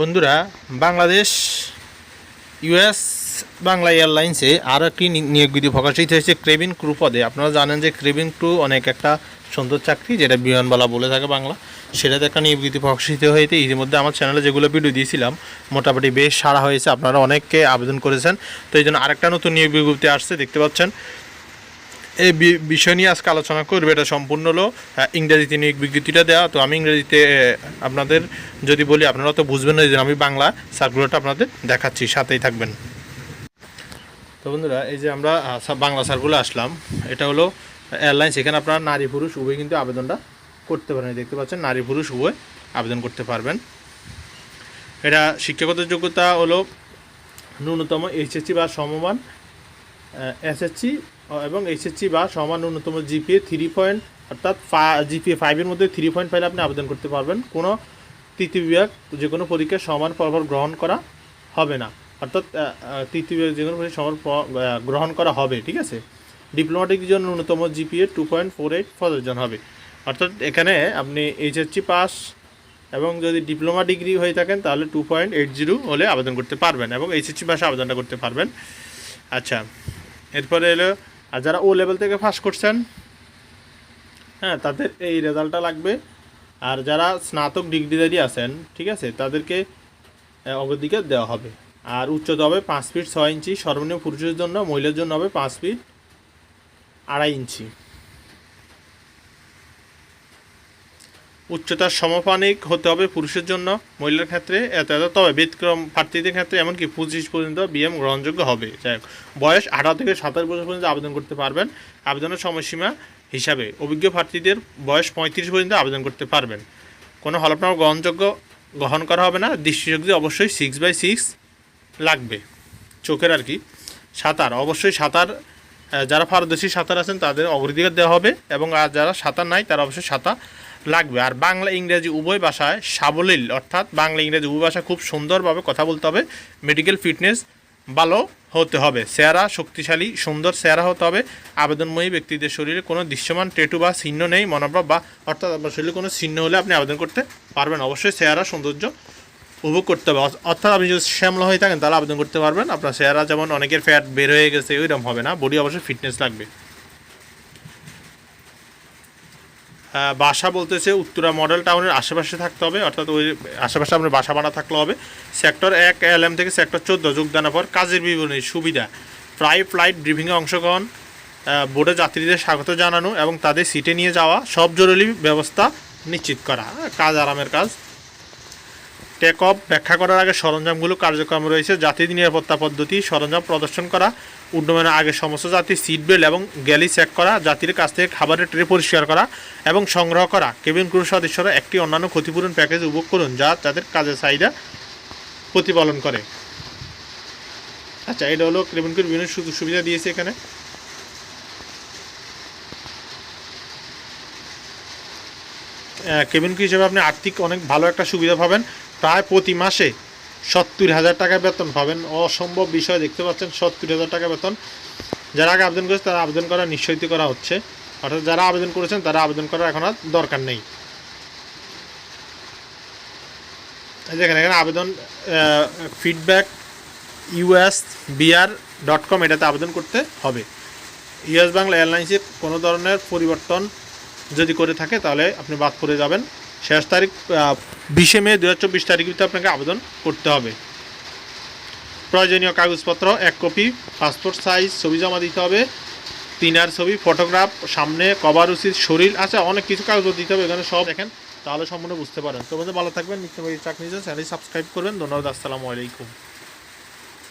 বন্ধুরা, বাংলাদেশ ইউএস বাংলা এয়ারলাইন্সে আরও একটি নিয়োগ বিধি প্রকাশিত হয়েছে ক্রেবিন ক্রু পদে। আপনারা জানেন যে ক্রেবিন ক্রু অনেক একটা সুন্দর চাকরি, যেটা বিমানবালা বলে থাকে বাংলা। সেটাতে একটা নিয়োগ বিধি প্রকাশিত হয়েছে। ইতিমধ্যে আমার চ্যানেলে যেগুলো ভিডিও দিয়েছিলাম, মোটামুটি বেশ সারা হয়েছে। আপনারা অনেককে আবেদন করেছেন। তো এই জন্য আরেকটা নতুন নিয়োগ বিজ্ঞপ্তি আসছে, দেখতে পাচ্ছেন। এই বিষয় নিয়ে আজকে আলোচনা করবে, এটা সম্পূর্ণ হলো ইংরেজিতে নিয়োগ বিজ্ঞপ্তিটা দেওয়া তো আমি ইংরেজিতে আপনাদের যদি বলি, আপনারা তো বুঝবেন না জন্য আমি বাংলা সার্কুলারটা আপনাদের দেখাচ্ছি, সাথেই থাকবেন। তো বন্ধুরা, এই যে আমরা বাংলা সার্কুলার আসলাম। এটা হলো এয়ারলাইন্স এখানে আপনারা নারী পুরুষ, উভয় কিন্তু আবেদনটা করতে পারেন। দেখতে পাচ্ছেন, নারী পুরুষ, উভয় আবেদন করতে পারবেন। এটা শিক্ষাগত যোগ্যতা হলো ন্যূনতম এইচএসসি বা সমমান এসএসসি এবং এইচএসসি বা সমান ন্যূনতম জিপিএ থ্রি পয়েন্ট অর্থাৎ জিপিএ ফাইভের মধ্যে থ্রি পয়েন্ট পাইলে আপনি আবেদন করতে পারবেন। কোনো তৃতীয় বিভাগ যে কোনো পরীক্ষায় সমান ফলাফল গ্রহণ করা হবে না। অর্থাৎ তৃতীয় বিভাগ যে কোনো পরীক্ষায় সমান গ্রহণ করা হবে, ঠিক আছে? ডিপ্লোমাটিক জন্য ন্যূনতম GPA two point four eight প্রয়োজন হবে। অর্থাৎ, এখানে আপনি এইচএসসি পাস এবং যদি ডিপ্লোমা ডিগ্রি হয়ে থাকেন, তাহলে টু পয়েন্ট এইট জিরো হলে আবেদন করতে পারবেন এবং এইচএসসি পাশে আবেদনটা করতে পারবেন। আচ্ছা এরপরে এলো আর যারা ও লেভেল থেকে ফার্স্ট করছেন হ্যাঁ তাদের এই রেজাল্টটা লাগবে। আর যারা স্নাতক ডিগ্রিধারী আছেন, ঠিক আছে, তাদেরকে অগ্রদিকে দেওয়া হবে। আর উচ্চতা হবে পাঁচ ফিট ছয় ইঞ্চি, সর্বনিম্ন পুরুষের জন্য মহিলার জন্য হবে পাঁচ ফিট আড়াই ইঞ্চি। উচ্চতার সমপানিক হতে হবে পুরুষের জন্য মহিলার ক্ষেত্রে এত এত তবে ব্যতিক্রম প্রার্থীদের ক্ষেত্রে, এমনকি পঁচিশ পর্যন্ত বিএম গ্রহণযোগ্য হবে। যাই বয়স আঠারো থেকে সাতাশ বছর পর্যন্ত আবেদন করতে পারবেন। আবেদনের সময়সীমা হিসাবে অভিজ্ঞ প্রার্থীদের বয়স পঁয়ত্রিশ পর্যন্ত আবেদন করতে পারবেন। কোনো হলফনামা গ্রহণযোগ্য গ্রহণ করা হবে না। দৃষ্টিশক্তি অবশ্যই সিক্স বাই সিক্স লাগবে। চোখের আর কি, সাঁতার। অবশ্যই সাঁতার যারা পারদর্শী সাঁতার আছেন তাদের অগ্রাধিকার দেওয়া হবে এবং আর যারা সাঁতার নাই তারা অবশ্যই সাঁতার লাগবে। আর বাংলা ইংরেজি উভয় ভাষায় সাবলীল, অর্থাৎ বাংলা ইংরেজি উভয় ভাষা খুব সুন্দরভাবে কথা বলতে হবে। মেডিকেল ফিটনেস ভালো হতে হবে। চেহারা শক্তিশালী, সুন্দর চেহারা হতে হবে। আবেদনময়ী ব্যক্তিদের শরীরে কোনো দৃশ্যমান টেটু বা চিহ্ন নেই, মনোভাব বা, অর্থাৎ আপনার শরীরে কোনো চিহ্ন হলে আপনি আবেদন করতে পারবেন। অবশ্যই চেহারা সৌন্দর্য উপভোগ করতে হবে। অর্থাৎ আপনি যদি শ্যামলা হয়ে থাকেন, তাহলে আবেদন করতে পারবেন। আপনার চেহারা যেমন অনেকের ফ্যাট বের হয়ে গেছে, ওইরকম হবে না। বডি অবশ্যই ফিটনেস লাগবে। বাসা বলতেছে উত্তরা মডেল টাউনের আশেপাশে থাকতে হবে অর্থাৎ ওই আশেপাশে আপনার বাসা বানা থাকলে হবে। সেক্টর এক এল এম থেকে সেক্টর চোদ্দ যোগদানের পর কাজের বিবরণী সুবিধা। প্রায় ফ্লাইট ব্রিফিংয়ে অংশগ্রহণ বোর্ডে যাত্রীদের স্বাগত জানানো এবং তাদের সিটে নিয়ে যাওয়া সব জরুরি ব্যবস্থা নিশ্চিত করা। হ্যাঁ, কাজ আরামের কাজ। টেক অফ ব্যাখ্যা করার আগে সরঞ্জামগুলো কার্যক্রম রয়েছে। যাত্রী নিরাপত্তা পদ্ধতি, সরঞ্জাম প্রদর্শন করা উড্ডয়নের আগে সমস্ত যাত্রী সিট বেল্ট এবং গ্যালি চেক করা যাত্রীর কাছ থেকে খাবারের ট্রে পরিষ্কার করা এবং সংগ্রহ করা। কেবিন ক্রু সদস্যরা একটি অন্যান্য ক্ষতিপূরণ প্যাকেজ উপভোগ করুন যা তাদের কাজের চাহিদা প্রতিপালন করে। আচ্ছা এটা হলো কেবিন ক্রুর বিভিন্ন সুযোগ সুবিধা দিয়েছে এখানে। কেবিন ক্রু হিসেবে আপনি আর্থিক অনেক ভালো একটা সুবিধা পাবেন। প্রায় প্রতি মাসে সত্তর হাজার টাকা বেতন পাবেন। অসম্ভব বিষয়, দেখতে পাচ্ছেন সত্তর হাজার টাকা বেতন। যারা আগে আবেদন করেছে, তারা আবেদন করা নিশ্চয়িত করা হচ্ছে। অর্থাৎ যারা আবেদন করেছেন, তারা আবেদন করার এখন আর দরকার নেই। দেখেন, এখানে আবেদন feedback US BR dot com এটাতে আবেদন করতে হবে। ইউএস বাংলা এয়ারলাইন্সের কোনো ধরনের পরিবর্তন যদি করে থাকে, তাহলে আপনি বাদ পড়ে যাবেন। শেষ তারিখ বিশে মে দু হাজার চব্বিশ তারিখ আপনাকে আবেদন করতে হবে। প্রয়োজনীয় কাগজপত্র, এক কপি, পাসপোর্ট সাইজ, ছবি জমা দিতে হবে তিনার ছবি, ফটোগ্রাফ, সামনে কভার, উচিত, শরীর আচ্ছা অনেক কিছু কাগজ দিতে হবে, এখানে সব দেখেন, তাহলে সম্পূর্ণ বুঝতে পারেন। তো বন্ধু ভালো থাকবেন, নিত্য চাকরি চ্যানেল সাবস্ক্রাইব করবেন, ধন্যবাদ, আসসালামু আলাইকুম।